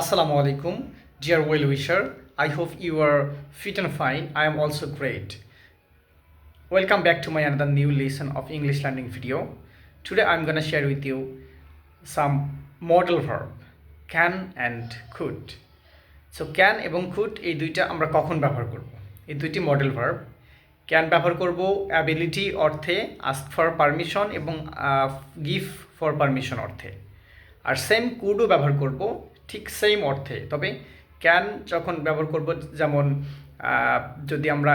আসসালামু আলাইকুম dear well wisher I hope you are fit and fine I am also great welcome back to my another new lesson of English learning video today I am gonna share with you some modal verb can and could so can এবং could এই দুইটা আমরা কখন ব্যবহার করব এই দুইটি model verb can ব্যবহার করব অ্যাবিলিটি অর্থে আস্ক ফর পারমিশন এবং গিফ ফর পারমিশন অর্থে আর সেম কুডও ব্যবহার করব ঠিক সেম অর্থে তবে ক্যান যখন ব্যবহার করব যেমন যদি আমরা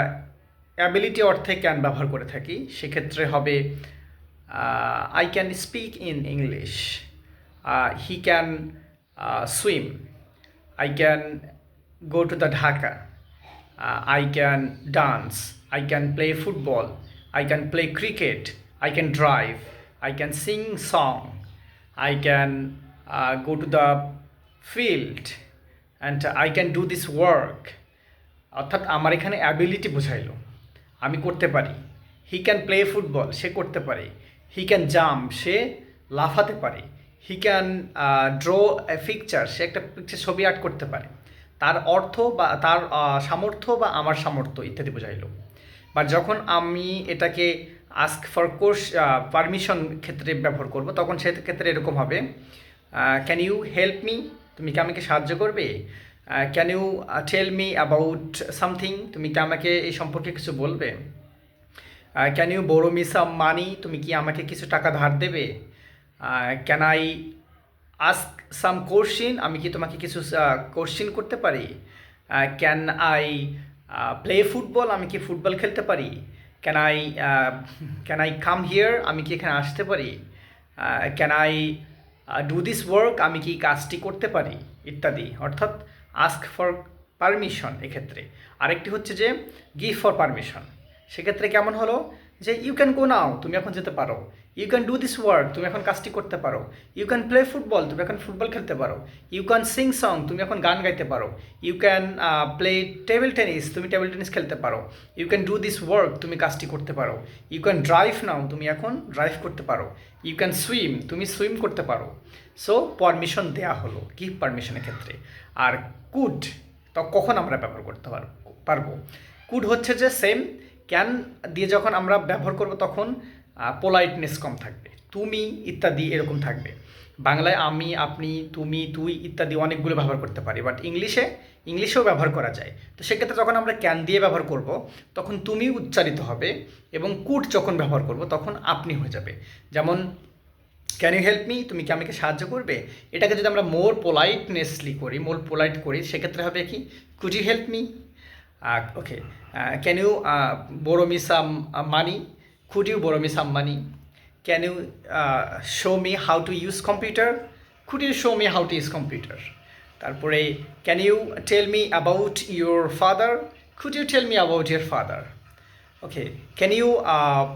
অ্যাবিলিটি অর্থে ক্যান ব্যবহার করে থাকি সেক্ষেত্রে হবে I can speak in English he can swim I can go to the Dhaka I can dance I can play football I can play cricket I can drive I can sing song I can go to the field and I can do this work অর্থাৎ আমার এখানে ability বোঝাইল আমি করতে পারি he can play football সে করতে পারে হি ক্যান জাম্প সে লাফাতে পারে he can draw a picture সে একটা পিকচার ছবি আর্ট করতে পারে তার অর্থ বা তার সামর্থ্য বা আমার সামর্থ্য ইত্যাদি বোঝাইল বা যখন আমি এটাকে আস্ক ফর কোর্স পারমিশন ক্ষেত্রে ব্যবহার করব তখন সে ক্ষেত্রে এরকম হবে ক্যান ইউ হেল্প মি তুমি কি আমাকে সাহায্য করবে can you tell me about something তুমি কি আমাকে এই সম্পর্কে কিছু বলবে can you borrow me some money তুমি কি আমাকে কিছু টাকা ধার দেবে can I ask some question আমি কি তোমাকে কিছু কোশ্চিন uh, করতে পারি ক্যান আই প্লে ফুটবল আমি কি ফুটবল খেলতে পারি can I can I come here আমি কি এখানে আসতে পারি can uh, I do this work আমি কি কাজটি করতে পারি ইত্যাদি অর্থাৎ আস্ক ফর পারমিশন এক্ষেত্রে আরেকটি হচ্ছে যে গিভ ফর পারমিশন সেক্ষেত্রে কেমন হলো যে ইউ ক্যান গো নাও তুমি এখন যেতে পারো you can do this work তুমি এখন কাজটি করতে পারো ইউ ক্যান প্লে ফুটবল তুমি এখন ফুটবল খেলতে পারো ইউ ক্যান সিং সং তুমি এখন গান গাইতে পারো you can play table tennis তুমি টেবিল টেনিস খেলতে পারো you can do this work তুমি কাজটি করতে পারো ইউ ক্যান ড্রাইভ নাও তুমি এখন ড্রাইভ করতে পারো ইউ ক্যান সুইম তুমি সুইম করতে পারো সো পারমিশন দেয়া হলো গিভ পারমিশনের ক্ষেত্রে আর কুড তো কখন আমরা ব্যবহার করতে পারবো পারবো কুড হচ্ছে যে সেম ক্যান দিয়ে যখন আমরা ব্যবহার করব তখন পোলাইটনেস কম থাকবে তুমি ইত্যাদি এরকম থাকবে বাংলায় আমি আপনি তুমি তুই ইত্যাদি অনেকগুলো ব্যবহার করতে পারি বাট ইংলিশে ইংলিশেও ব্যবহার করা যায় তো সেক্ষেত্রে যখন আমরা ক্যান দিয়ে ব্যবহার করব তখন তুমি উচ্চারিত হবে এবং কুট যখন ব্যবহার করব তখন আপনি হয়ে যাবে যেমন ক্যান ইউ হেল্প মি তুমি কি আমাকে সাহায্য করবে এটাকে যদি আমরা মোর পোলাইটনেসলি করি মোর পোলাইট করি সেক্ষেত্রে হবে কি could you help me Okay. Can you borrow me some uh, money? Could you borrow me some money? Can you uh, show me how to use computer? Could you show me how to use computer? তারপরে can you tell me about your father? Could you tell me about your father? Okay. Can you uh,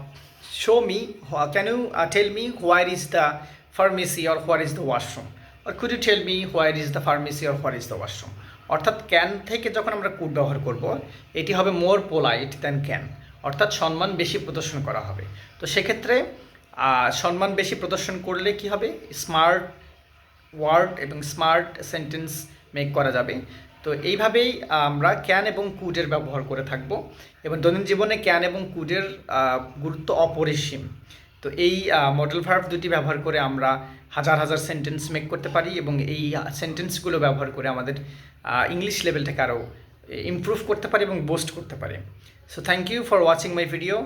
show me, can you tell me where is the pharmacy or where is the washroom? Or could you tell me where is the pharmacy or where is the washroom? অর্থাৎ can থেকে যখন আমরা could ব্যবহার করব এটি হবে মোর polite than can অর্থাৎ সম্মান বেশি প্রদর্শন করা হবে তো সেক্ষেত্রে সম্মান বেশি প্রদর্শন করলে কি হবে স্মার্ট ওয়ার্ড এবং স্মার্ট সেন্টেন্স মেক করা যাবে তো এইভাবেই আমরা ক্যান এবং কুডের ব্যবহার করে থাকব এবং দৈনন্দিন জীবনে ক্যান এবং কুডের গুরুত্ব অপরিসীম তো এই মডেল ভার্ভ দুটি ব্যবহার করে আমরা হাজার হাজার সেন্টেন্স মেক করতে পারি এবং এই সেন্টেন্সগুলো ব্যবহার করে আমাদের ইংলিশ লেভেলটাকে আরও ইমপ্রুভ করতে পারি এবং বোস্ট করতে পারে so thank you for watching my video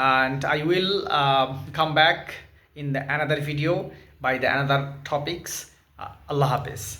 and I will come back in the another video by the another topics আল্লাহ হাফেজ